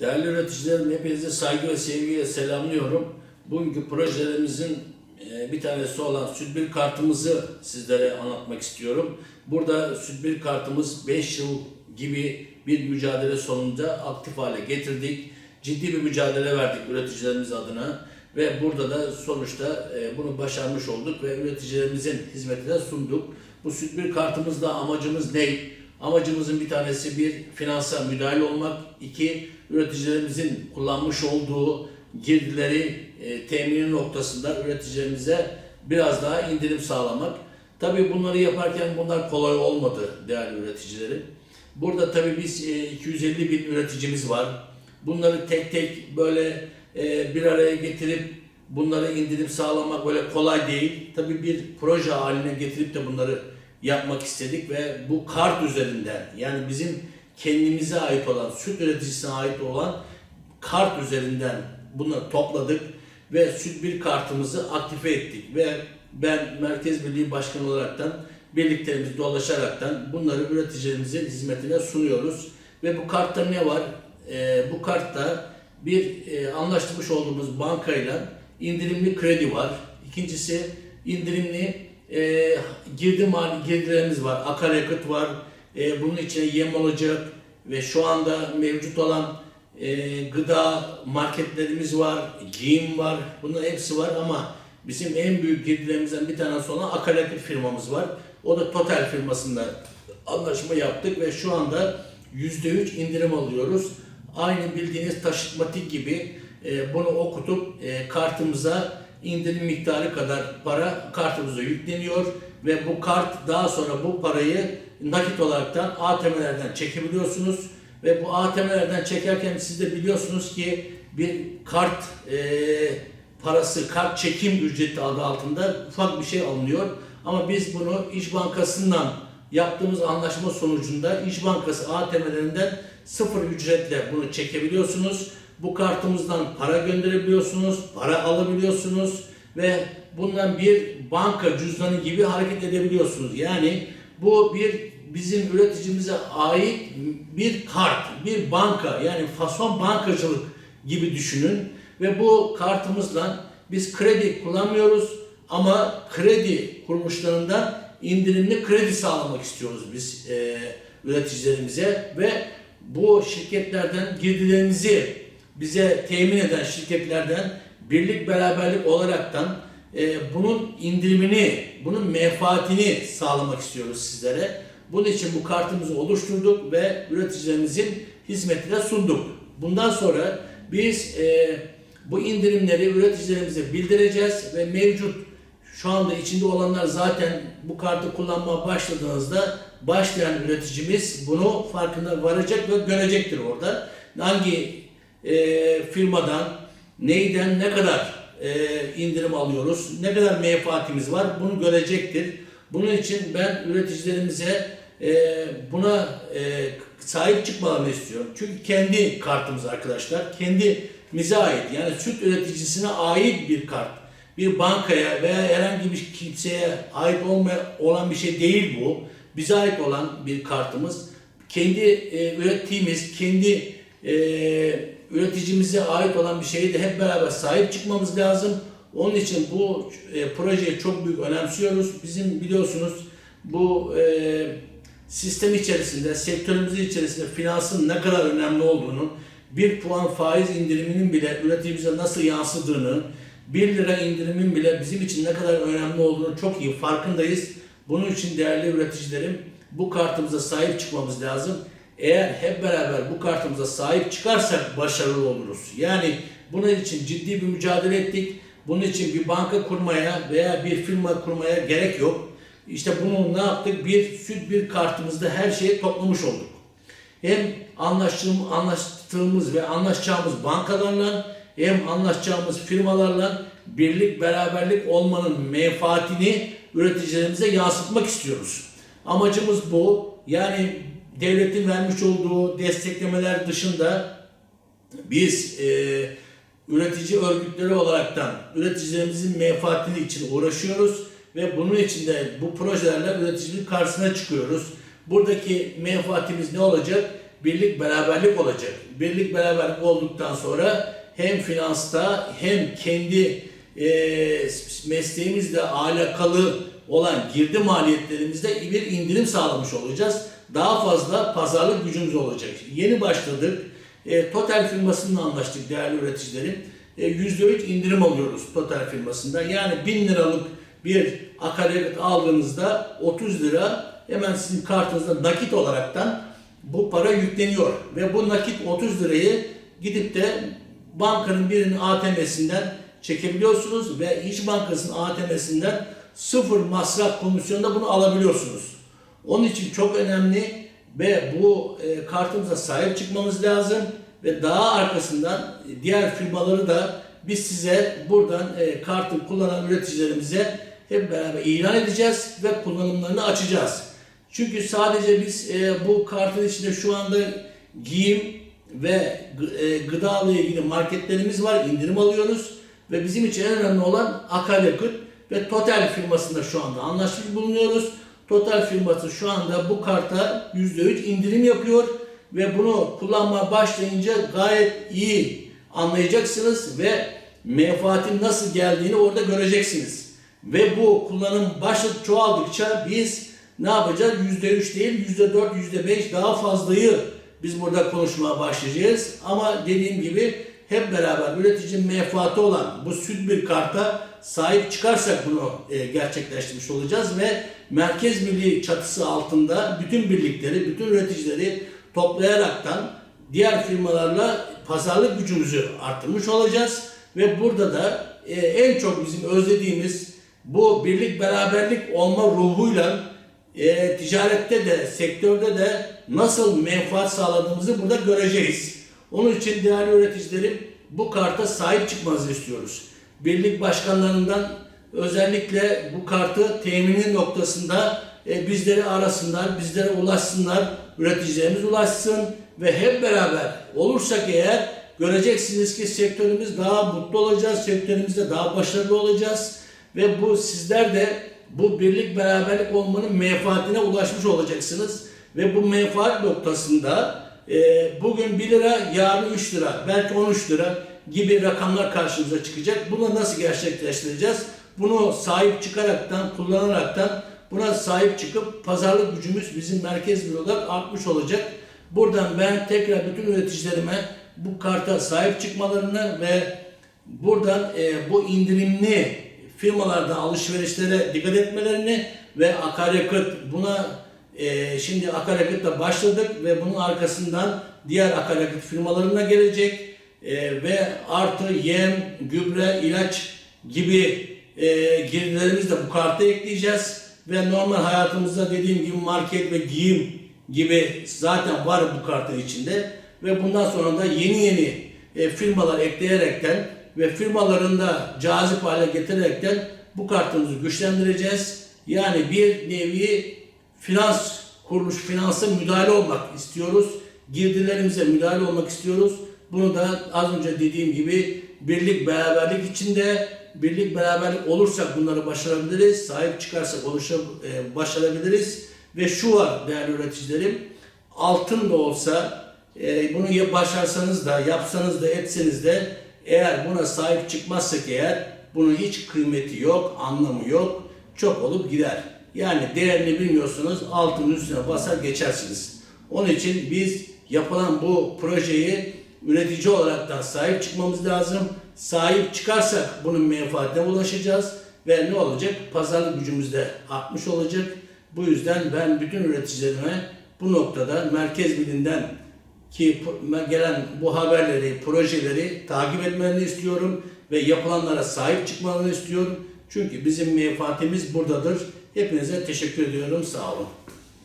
Değerli üreticilerim hepinizi saygı ve sevgiyle selamlıyorum. Bugünkü projelerimizin e, bir tanesi olan süt kartımızı sizlere anlatmak istiyorum. Burada süt kartımız 5 yıl gibi bir mücadele sonunda aktif hale getirdik. Ciddi bir mücadele verdik üreticilerimiz adına ve burada da sonuçta e, bunu başarmış olduk ve üreticilerimizin hizmetine sunduk. Bu süt kartımızda amacımız ne? Amacımızın bir tanesi bir finansa müdahale olmak, iki üreticilerimizin kullanmış olduğu girdileri e, temini noktasında üreticilerimize biraz daha indirim sağlamak. Tabii bunları yaparken bunlar kolay olmadı değerli üreticilerim. Burada tabii biz e, 250 bin üreticimiz var. Bunları tek tek böyle e, bir araya getirip bunları indirim sağlamak böyle kolay değil. Tabii bir proje haline getirip de bunları yapmak istedik ve bu kart üzerinden yani bizim kendimize ait olan, süt üreticisine ait olan kart üzerinden bunu topladık ve süt bir kartımızı aktive ettik ve ben Merkez Birliği Başkanı olaraktan birliklerimiz dolaşaraktan bunları üreticilerimizin hizmetine sunuyoruz. Ve bu kartta ne var? Ee, bu kartta bir e, anlaşmış olduğumuz bankayla indirimli kredi var. İkincisi indirimli e, girdi mali girdilerimiz var. Akaryakıt var. E, bunun içine yem olacak ve şu anda mevcut olan e, gıda marketlerimiz var, giyim var. Bunların hepsi var ama bizim en büyük girdilerimizden bir tanesi olan akaryakıt firmamız var. O da Total firmasında anlaşma yaptık ve şu anda %3 indirim alıyoruz. Aynı bildiğiniz taşıtmatik gibi e, bunu okutup e, kartımıza indirim miktarı kadar para kartımıza yükleniyor ve bu kart daha sonra bu parayı nakit olaraktan ATM'lerden çekebiliyorsunuz ve bu ATM'lerden çekerken siz de biliyorsunuz ki bir kart e, parası, kart çekim ücreti adı altında ufak bir şey alınıyor. Ama biz bunu İş Bankası'ndan yaptığımız anlaşma sonucunda İş Bankası ATM'lerinden sıfır ücretle bunu çekebiliyorsunuz. Bu kartımızdan para gönderebiliyorsunuz, para alabiliyorsunuz ve bundan bir banka cüzdanı gibi hareket edebiliyorsunuz. Yani bu bir bizim üreticimize ait bir kart, bir banka yani fason bankacılık gibi düşünün ve bu kartımızla biz kredi kullanmıyoruz ama kredi kuruluşlarından indirimli kredi sağlamak istiyoruz biz e, üreticilerimize ve bu şirketlerden girdilerimizi bize temin eden şirketlerden birlik beraberlik olaraktan e, bunun indirimini, bunun menfaatini sağlamak istiyoruz sizlere. Bunun için bu kartımızı oluşturduk ve üreticilerimizin hizmetine sunduk. Bundan sonra biz e, bu indirimleri üreticilerimize bildireceğiz ve mevcut şu anda içinde olanlar zaten bu kartı kullanmaya başladığınızda başlayan üreticimiz bunu farkına varacak ve görecektir orada. Hangi e, firmadan, neyden ne kadar e, indirim alıyoruz, ne kadar menfaatimiz var bunu görecektir. Bunun için ben üreticilerimize e, buna e, sahip çıkmalarını istiyorum. Çünkü kendi kartımız arkadaşlar, kendimize ait yani süt üreticisine ait bir kart. Bir bankaya veya herhangi bir kimseye ait olmayan olan bir şey değil bu. Bize ait olan bir kartımız. Kendi e, ürettiğimiz, kendi e, üreticimize ait olan bir şeyi de hep beraber sahip çıkmamız lazım. Onun için bu e, projeyi çok büyük önemsiyoruz. Bizim biliyorsunuz bu e, sistem içerisinde, sektörümüzün içerisinde finansın ne kadar önemli olduğunu, bir puan faiz indiriminin bile üreticimize nasıl yansıdığını, 1 lira indirimin bile bizim için ne kadar önemli olduğunu çok iyi farkındayız. Bunun için değerli üreticilerim bu kartımıza sahip çıkmamız lazım. Eğer hep beraber bu kartımıza sahip çıkarsak başarılı oluruz. Yani bunun için ciddi bir mücadele ettik. Bunun için bir banka kurmaya veya bir firma kurmaya gerek yok. İşte bunu ne yaptık? Bir süt bir kartımızda her şeyi toplamış olduk. Hem anlaştığımız, anlaştığımız ve anlaşacağımız bankalarla hem anlaşacağımız firmalarla birlik beraberlik olmanın menfaatini üreticilerimize yansıtmak istiyoruz. Amacımız bu. Yani devletin vermiş olduğu desteklemeler dışında biz e, üretici örgütleri olaraktan üreticilerimizin menfaatini için uğraşıyoruz ve bunun için de bu projelerle üreticinin karşısına çıkıyoruz. Buradaki menfaatimiz ne olacak? birlik beraberlik olacak. Birlik beraberlik olduktan sonra hem finansta hem kendi e, mesleğimizle alakalı olan girdi maliyetlerimizde bir indirim sağlamış olacağız. Daha fazla pazarlık gücümüz olacak. Yeni başladık. E, Total firmasıyla anlaştık değerli üreticilerim. E, %3 indirim alıyoruz Total firmasından. Yani 1000 liralık bir akaryakıt aldığınızda 30 lira hemen sizin kartınızda nakit olaraktan bu para yükleniyor. Ve bu nakit 30 lirayı gidip de bankanın birinin ATM'sinden çekebiliyorsunuz ve İş Bankası'nın ATM'sinden sıfır masraf komisyonda bunu alabiliyorsunuz. Onun için çok önemli ve bu e, kartımıza sahip çıkmamız lazım ve daha arkasından diğer firmaları da biz size buradan e, kartı kullanan üreticilerimize hep beraber ilan edeceğiz ve kullanımlarını açacağız. Çünkü sadece biz e, bu kartın içinde şu anda giyim ve e, gıda ile ilgili marketlerimiz var, indirim alıyoruz ve bizim için en önemli olan akaryakıt ve Total firmasında şu anda anlaşmış bulunuyoruz. Total firması şu anda bu karta %3 indirim yapıyor ve bunu kullanmaya başlayınca gayet iyi anlayacaksınız ve menfaatin nasıl geldiğini orada göreceksiniz. Ve bu kullanım başladı çoğaldıkça biz ne yapacağız? %3 değil %4, %5 daha fazlayı biz burada konuşmaya başlayacağız. Ama dediğim gibi hep beraber üreticinin menfaati olan bu süt bir karta sahip çıkarsak bunu e, gerçekleştirmiş olacağız ve merkez milli çatısı altında bütün birlikleri, bütün üreticileri toplayaraktan diğer firmalarla pazarlık gücümüzü arttırmış olacağız ve burada da e, en çok bizim özlediğimiz bu birlik beraberlik olma ruhuyla e, ticarette de sektörde de nasıl menfaat sağladığımızı burada göreceğiz. Onun için değerli üreticilerim bu karta sahip çıkmanızı istiyoruz. Birlik başkanlarından özellikle bu kartı teminin noktasında e, bizleri arasınlar, bizlere ulaşsınlar, üreticilerimiz ulaşsın ve hep beraber olursak eğer göreceksiniz ki sektörümüz daha mutlu olacağız, sektörümüzde daha başarılı olacağız ve bu sizler de bu birlik beraberlik olmanın menfaatine ulaşmış olacaksınız ve bu menfaat noktasında e, bugün 1 lira, yarın 3 lira, belki 13 lira gibi rakamlar karşımıza çıkacak. Bunu nasıl gerçekleştireceğiz? Bunu sahip çıkaraktan, kullanaraktan buna sahip çıkıp pazarlık gücümüz bizim merkez bir olarak artmış olacak. Buradan ben tekrar bütün üreticilerime bu karta sahip çıkmalarını ve buradan e, bu indirimli firmalardan alışverişlere dikkat etmelerini ve akaryakıt buna e, şimdi akaryakıtla başladık ve bunun arkasından diğer akaryakıt firmalarına gelecek e, ve artı yem, gübre, ilaç gibi e, girdilerimizi de bu karta ekleyeceğiz ve normal hayatımızda dediğim gibi market ve giyim gibi zaten var bu kartın içinde ve bundan sonra da yeni yeni e, firmalar ekleyerekten ve firmaların da cazip hale getirerekten bu kartımızı güçlendireceğiz. Yani bir nevi finans kuruluş finansa müdahale olmak istiyoruz. Girdilerimize müdahale olmak istiyoruz. Bunu da az önce dediğim gibi birlik beraberlik içinde birlik beraberlik olursak bunları başarabiliriz. Sahip çıkarsak oluşa, e, başarabiliriz. Ve şu var değerli üreticilerim. Altın da olsa e, bunu başarsanız da yapsanız da etseniz de eğer buna sahip çıkmazsak eğer bunun hiç kıymeti yok, anlamı yok. Çok olup gider. Yani değerini bilmiyorsunuz altın üstüne basar geçersiniz. Onun için biz yapılan bu projeyi üretici olaraktan sahip çıkmamız lazım. Sahip çıkarsak bunun menfaatine ulaşacağız ve ne olacak? Pazarlık gücümüz de artmış olacak. Bu yüzden ben bütün üreticilerime bu noktada merkez bilinden ki gelen bu haberleri, projeleri takip etmelerini istiyorum ve yapılanlara sahip çıkmalarını istiyorum. Çünkü bizim menfaatimiz buradadır. Hepinize teşekkür ediyorum. Sağ olun.